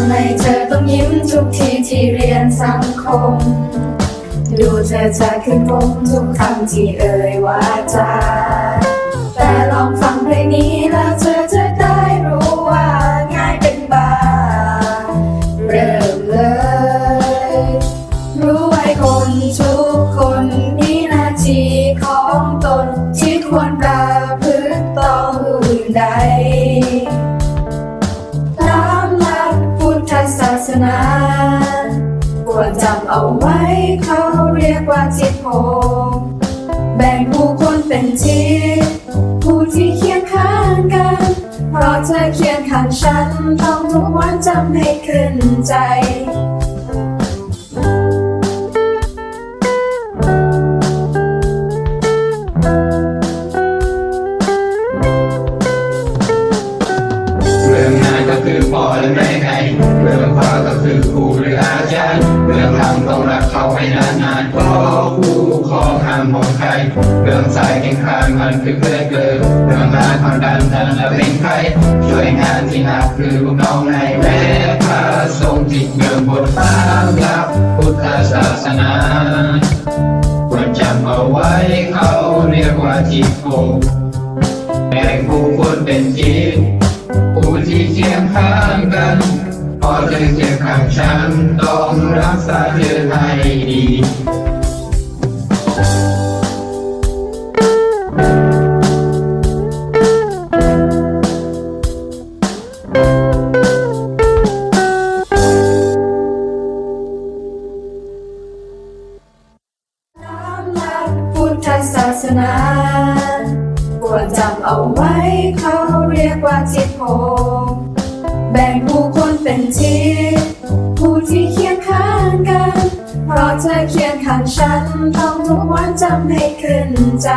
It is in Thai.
ำให้เธอต้องยิ้มทุกทีที่เรียนสังคม ดูเธอจะขึ้นงมทุกคำที่เอ่ยว่าจา ควรจำเอาไว้ เขาเรียกว่าทิศโพแบ่งผู้คนเป็นทิศผู้ที่เคียงข้างกัน เพราะเธอเคียงข้างฉัน ต้องทุกวันจำให้ขึ้นใจเรื่องงานก็คือพ่อและแม่ไงเรื่องพ่อก็คือครู ต้องรักเขาให้นานๆก็คู่ครองห้ามมองใครเรื่องสายแข่งขันมันคือเพื่อนเกินเรื่องงานความดันนั้นและเป็นใครช่วยงานที่หนักคือลูกน้องในแม่พระทรงจิตเดิมบทตามหลักพุทธศาสนาควรจำเอาไว้เขาเรียกว่าจิตโกแบ่งผู้คนเป็นจิตผู้ที่เคียงข้า พอเธอเคียงข้างฉันต้องรักษาเธอให้ดีรักพุทธศาสนาควรจำเอาไว้เขาเรียกว่าทิศโพแบ่งผู้คน เป็นทีผู้ที่เคียงข้างกัน เพราะเธอเคียงข้างฉัน ต้องทุกวันจำให้ขึ้นใจ